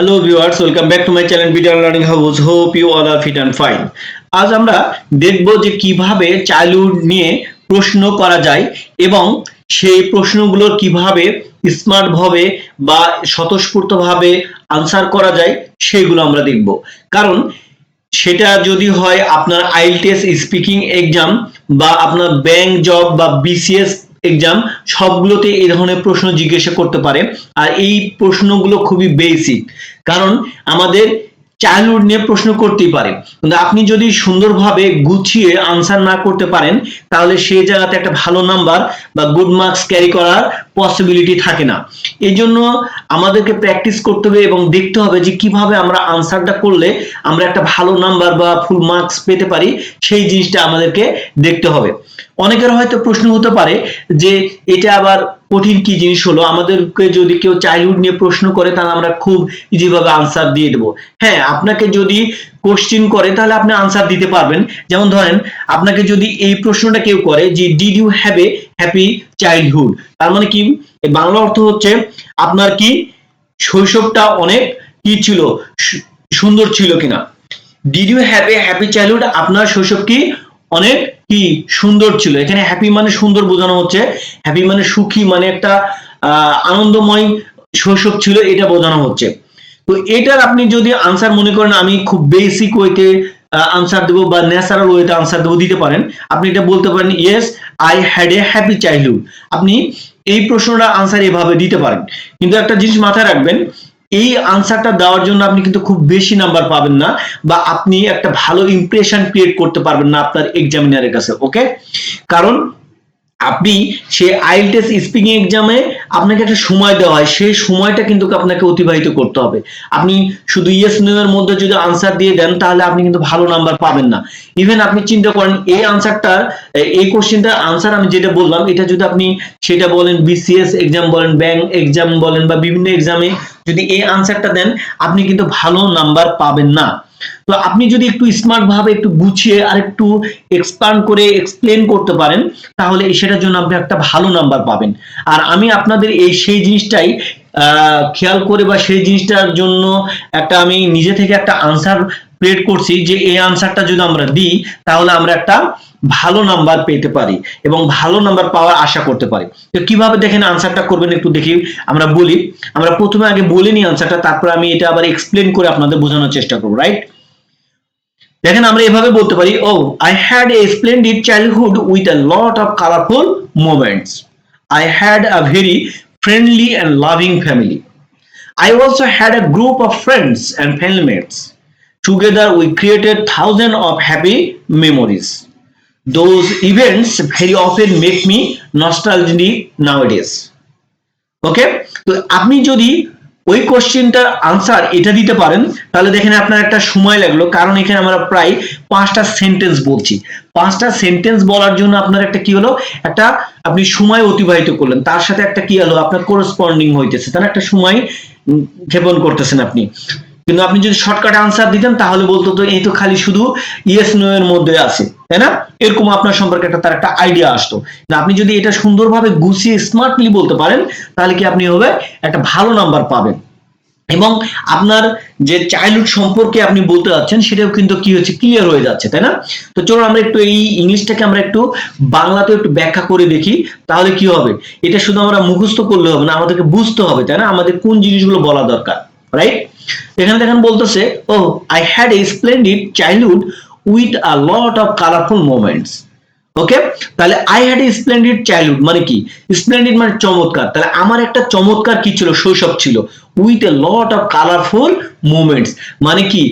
Hello viewers welcome back to my channel video learning house hope you all are fit and fine আজ আমরা দেখব যে কীভাবে childhood নিয়ে প্রশ্ন করা যায় এবং সেই প্রশ্নগুলোর কীভাবে স্মার্ট ভাবে বা স্বতঃস্ফূর্তভাবে আনসার করা যায়, সেগুলো আমরা দেখব। কারণ সেটা যদি হয় আপনার আইএলটিএস স্পিকিং এক্সাম বা আপনার ব্যাংক জব বা বিসিএস এক্সাম সবগুলোতে এই ধরনের প্রশ্ন জিজ্ঞাসা করতে পারে। আর এই প্রশ্নগুলো খুবই বেসিক কারণ আমাদের চাইল্ডহুড নিয়ে প্রশ্ন করতেই পারে। কিন্তু আপনি যদি সুন্দরভাবে গুছিয়ে আনসার না করতে পারেন, তাহলে সেই জায়গাতে একটা ভালো নাম্বার বা গুড মার্কস ক্যারি করার পসিবিলিটি থাকে না। এই জন্য আমাদেরকে প্র্যাকটিস করতে হবে এবং দেখতে হবে যে কীভাবে আমরা আনসারটা করলে আমরা একটা ভালো নাম্বার বা ফুল মার্কস পেতে পারি, সেই জিনিসটা আমাদেরকে দেখতে হবে। অনেকের হয়তো প্রশ্ন হতে পারে যে এটা আবার কঠিন কি জিনিস হলো? আমাদেরকে যদি কেউ চাইল্ডহুড নিয়ে প্রশ্ন করে, তাহলে আমরা খুব ইজি ভাবে আনসার দিয়ে দেবো। হ্যাঁ আপনাকে যদি কোশ্চিন করে, তাহলে আপনি আনসার দিতে পারবেন। যেমন ধরেন, আপনাকে যদি এই প্রশ্নটা কেউ করে যে did you have a happy childhood তার মানে কি? বাংলা অর্থ হচ্ছে, আপনার কি শৈশবটা অনেক কি ছিল? সুন্দর ছিল কিনা? Did you have a happy childhood আপনার শৈশব কি অনেক কি সুন্দর ছিল। এখানে হ্যাপি মানে সুন্দর বোঝানো হচ্ছে। হ্যাপি মানে সুখী মানে একটা আনন্দময় শৈশব ছিল এটা বোঝানো হচ্ছে। তো এটার আপনি যদি আনসার মনে করেন, আমি খুব বেসিক ওয়েতে আনসার দেবো বা ন্যাচারাল ওয়েতে আনসার দেবো, দিতে পারেন। আপনি এটা বলতে পারেন yes I had a happy childhood আপনি এই প্রশ্নটা আনসার এভাবে দিতে পারেন। কিন্তু একটা জিনিস মাথায় রাখবেন এই আনসারটা দেওয়ার জন্য আপনি কিন্তু খুব বেশি নাম্বার পাবেন না বা আপনি একটা ভালো ইমপ্রেশন ক্রিয়েট করতে পারবেন না আপনার এক্সামিনারের কাছে ওকে কারণ আপনি সেই আইএলটিএস স্পিকিং এক্সামে আপনাকে একটা সময় দেওয়া হয়। সেই সময়টা কিন্তু আপনাকে অতিবাহিত করতে হবে। আপনি শুধু ইয়েস নো মধ্যে যদি আনসার দিয়ে দেন, তাহলে আপনি কিন্তু ভালো নাম্বার পাবেন না। ইভেন আপনি চিন্তা করেন, এই আনসারটার এই কোশ্চেনটার আনসার আমি যেটা বললাম, এটা যদি আপনি সেটা বলেন বিসিএস এক্সাম বলেন ব্যাংক এক্সাম বলেন বা বিভিন্ন এক্সামে যদি এই আনসারটা দেন, আপনি কিন্তু ভালো নাম্বার পাবেন না। তো আপনি যদি একটু স্মার্ট ভাবে একটু গুছিয়ে আর একটু এক্সপ্যান্ড করে এক্সপ্লেন করতে পারেন, তাহলে সেটার জন্য আপনি একটা ভালো নাম্বার পাবেন। আর আমি আপনাদের এই সেই জিনিসটাই খেয়াল করে বা সেই জিনিসটার জন্য একটা আমি নিজে থেকে একটা আনসার ক্রিয়েট করছি যে এই আনসারটা যদি আমরা দিই, তাহলে আমরা একটা ভালো নাম্বার পেতে পারি এবং ভালো নাম্বার পাওয়ার আশা করতে পারি। তো কীভাবে দেখেন আনসারটা করবেন একটু দেখি, আমরা বলি। আমরা প্রথমে আগে বলে নিই আনসারটা তারপর আমি এটা আবার এক্সপ্লেন করে আপনাদের বোঝানোর চেষ্টা করব রাইট দেখেন আমরা এভাবে বলতে পারি ও I had a splendid childhood with a lot of colourful moments I had a very friendly and loving family I also had a group friends and family mates. Together, we created thousands of happy memories. Those events very often make me nostalgic nowadays. Okay তো আপনি যদি ওই কোশ্চেনটার answer এটা দিতে পারেন তাহলে দেখেন আপনার একটা সময় লাগল। কারণ এখানে আমরা প্রায় পাঁচটা সেন্টেন্স বলছি। পাঁচটা সেন্টেন্স বলার জন্য আপনার একটা কি হলো? একটা আপনি সময় অতিবাহিত করলেন। তার সাথে একটা কি হলো? আপনার করসপন্ডিং হইতেছে। তার একটা সময় ক্ষেপণ করতেছেন আপনি। কিন্তু আপনি যদি শর্টকাট আনসার দিতেন, তাহলে বলতো তো এই তো খালি শুধু ইয়েস নো এর মধ্যে আছে, তাই না? এরকম আপনার সম্পর্কে একটা, তার একটা আইডিয়া আসতো। আপনি যদি এটা সুন্দরভাবে গুছিয়ে স্মার্টলি বলতে পারেন, তাহলে কি আপনি হবে, একটা ভালো নাম্বার পাবেন। এবং আপনার যে চাইল্ডহুড সম্পর্কে আপনি বলতে যাচ্ছেন, সেটাও কিন্তু কি হচ্ছে ক্লিয়ার হয়ে যাচ্ছে, তাই না? তো চলুন আমরা একটু এই ইংলিশটাকে আমরা একটু বাংলাতে একটু ব্যাখ্যা করে দেখি, তাহলে কি হবে? এটা শুধু আমরা মুখস্থ করলে হবে না, আমাদেরকে বুঝতে হবে, তাই না? আমাদের কোন জিনিসগুলো বলা দরকার রাইট এখানে দেখেন বলতেছে ও I had a splendid childhood with a lot of colourful moments okay তাহলে I had a splendid childhood মানে কি? স্প্লেন্ডিড মানে চমৎকার। তাহলে, আমার একটা চমৎকার কি ছিল? শৈশব ছিল। With a lot of colourful moments মানে কি?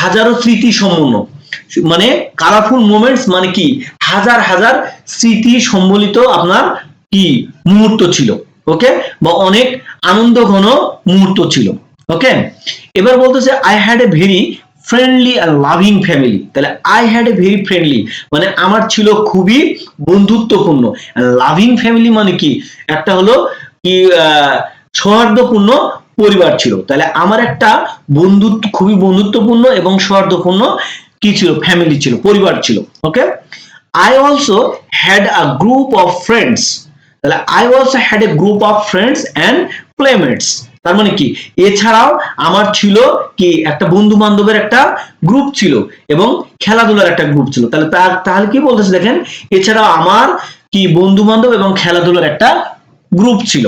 হাজারো স্মৃতি সম্পন্ন মানে কালারফুল মোমেন্টস মানে কি? হাজার হাজার স্মৃতি সম্বলিত আপনার কি? মুহূর্ত ছিল। ওকে বা অনেক আনন্দ ঘন মুহূর্ত ছিল। ওকে এবার বলতেছে I had a very friendly R loving family তাহলে I had a very friendly মানে আমার ছিল খুবই বন্ধুত্বপূর্ণ। লাভিং ফ্যামিলি মানে কি? একটা হলো কি সৌহার্দ্যপূর্ণ পরিবার ছিল। তাহলে, আমার একটা বন্ধুত্ব, খুবই বন্ধুত্বপূর্ণ এবং সৌহার্দ্যপূর্ণ কি ছিল? ফ্যামিলি ছিল, পরিবার ছিল। Okay I also had a group of friends তাহলে I also had a group of friends and playmates তার মানে কি? এছাড়াও আমার ছিল কি? একটা বন্ধু বান্ধবের একটা গ্রুপ ছিল এবং খেলাধুলার একটা গ্রুপ ছিল। তাহলে তার তাহলে কি বলতেছে দেখেন? এছাড়াও আমার কি বন্ধু বান্ধব এবং খেলাধুলার একটা গ্রুপ ছিল।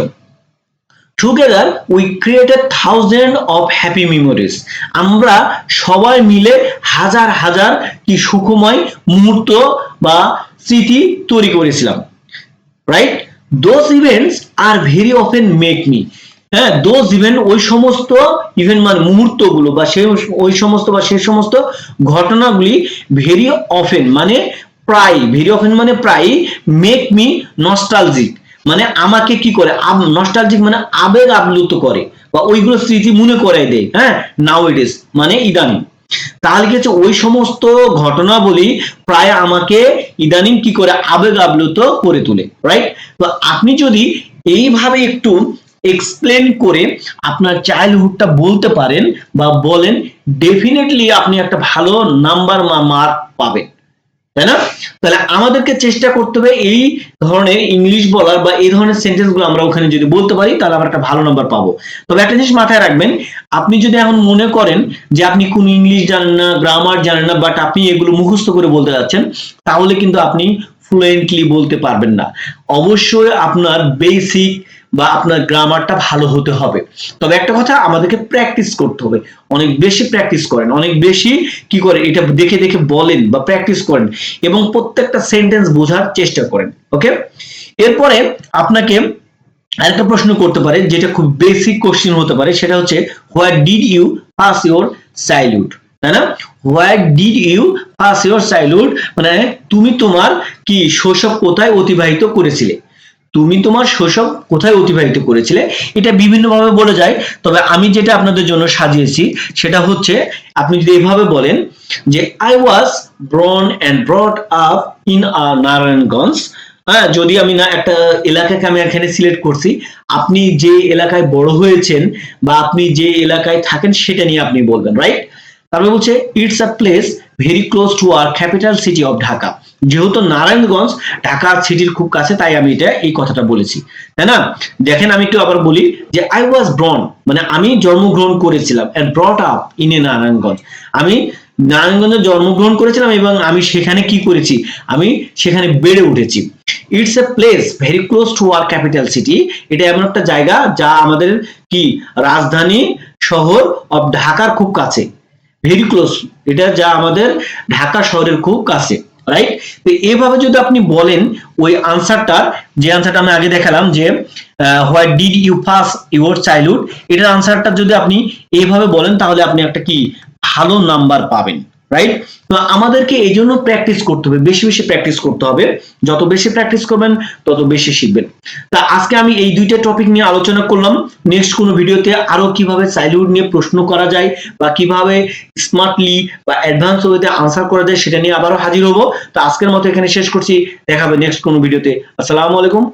Together we created thousand of happy memories আমরা সবাই মিলে হাজার হাজার কি সুখময় মুহূর্ত বা স্মৃতি তৈরি করেছিলাম। Right those events are very often make me হ্যাঁ দোজ ইভেন্ট ওই সমস্ত ইভেন্ট মানে মুহূর্তগুলো বা সেই, ওই সমস্ত বা সেই সমস্ত ঘটনাগুলি ভেরি অফেন মানে প্রায় ভেরি অফেন মানে প্রায় মেক মি নস্টালজিক মানে আমাকে কি করে? নস্টালজিক মানে আবেগ আপ্লুত করে বা ওইগুলো স্মৃতি মনে করাই দেয় হ্যাঁ নাও ইট ইস মানে ইদানিং। তাহলে কি হচ্ছে? ওই সমস্ত ঘটনাবলী প্রায় আমাকে ইদানিং কি করে? আবেগ আপ্লুত করে তোলে রাইট তো আপনি যদি এইভাবে একটু এক্সপ্লেন করে আপনার চাইল্ডহুডটা বলতে পারেন বা বলেন ডেফিনেটলি আপনি একটা ভালো নাম্বার বা মার্ক পাবেন। তাই না? তাহলে আমাদেরকে চেষ্টা করতে হবে এই ধরনের ইংলিশ বলার বা এই ধরনের সেন্টেন্সগুলো আমরা ওখানে যদি বলতে পারি, তাহলে আমরা একটা ভালো নাম্বার পাবো। তবে একটা জিনিস মাথায় রাখবেন, আপনি যদি এখন মনে করেন যে আপনি কোন ইংলিশ জানেন না গ্রামার জানেন না বাট আপনি এগুলো মুখস্থ করে বলতে যাচ্ছেন, তাহলে কিন্তু আপনি ফ্লুয়েন্টলি বলতে পারবেন না। অবশ্যই আপনার বেসিক বা আপনার গ্রামারটা ভালো হতে হবে। তবে একটা কথা আমাদেরকে প্র্যাকটিস করতে হবে। অনেক বেশি প্র্যাকটিস করেন, অনেক বেশি কি করে এটা দেখে দেখে বলেন বা প্র্যাকটিস করেন এবং প্রত্যেকটা সেন্টেন্স বোঝার চেষ্টা করেন ওকে এরপরে আপনাকে আরেকটা প্রশ্ন করতে পারে, যেটা খুব বেসিক কোশ্চেন হতে পারে, সেটা হচ্ছে what did you pass your childhood তাই না? What did you pass your childhood মানে তুমি তোমার কি শৈশব কোথায় অতিবাহিত করেছিলে? তুমি তোমার শৈশব কোথায় অতিবাহিত করেছিলে? এটা বিভিন্নভাবে বলে যায়, তবে আমি যেটা আপনাদের জন্য সাজিয়েছি, সেটা হচ্ছে, আপনি যদি এইভাবে বলেন যে I was born and brought up in a Narayanganj হ্যাঁ যদি আমি না একটা এলাকাকে আমি এখানে সিলেক্ট করছি, আপনি যে এলাকায় বড় হয়েছেন বা আপনি যে এলাকায় থাকেন, সেটা নিয়ে আপনি বলবেন রাইট তারপরে বলছে it's a place very close to our capital city of Dhaka যেহেতু নারায়ণগঞ্জ, ঢাকা সিটির খুব কাছে, তাই আমি এটা, এই কথাটা বলেছি। তাই না? দেখেন আমি একটু আবার বলি যে আই ওয়াজ ব্রন মানে আমি জন্মগ্রহণ করেছিলাম and brought up in a Narayanganj. আমি নারায়ণগঞ্জে জন্মগ্রহণ করেছিলাম এবং আমি সেখানে কি করেছি? আমি সেখানে বেড়ে উঠেছি। It's a place very close to our capital city এটা এমন একটা জায়গা যা আমাদের কি? রাজধানী শহর অব ঢাকার খুব কাছে। ভেরি ক্লোজ এটা যা আমাদের ঢাকা শহরের খুব কাছে রাইট তো এভাবে যদি আপনি বলেন, ওই আনসারটা যে আনসারটা আমি আগে দেখালাম যে what did you pass your childhood এটার আনসারটা যদি আপনি এইভাবে বলেন, তাহলে আপনি একটা কি, ভালো নাম্বার পাবেন। রাইট তো আমাদেরকে এই জন্য প্র্যাকটিস করতে হবে, বেশি বেশি প্র্যাকটিস করতে হবে। যত বেশি প্র্যাকটিস করবেন, তত বেশি শিখবেন। তা আজকে আমি এই দুইটা টপিক নিয়ে আলোচনা করলাম। নেক্সট কোনো ভিডিওতে আরও কীভাবে চাইল্ডহুড নিয়ে প্রশ্ন করা যায় বা কীভাবে স্মার্টলি বা অ্যাডভান্স ওয়েতে আনসার করা যায় সেটা নিয়ে আবারও হাজির হব। তো আজকের মতো এখানে শেষ করছি। দেখাবে নেক্সট কোনো ভিডিওতে। আসসালামু আলাইকুম।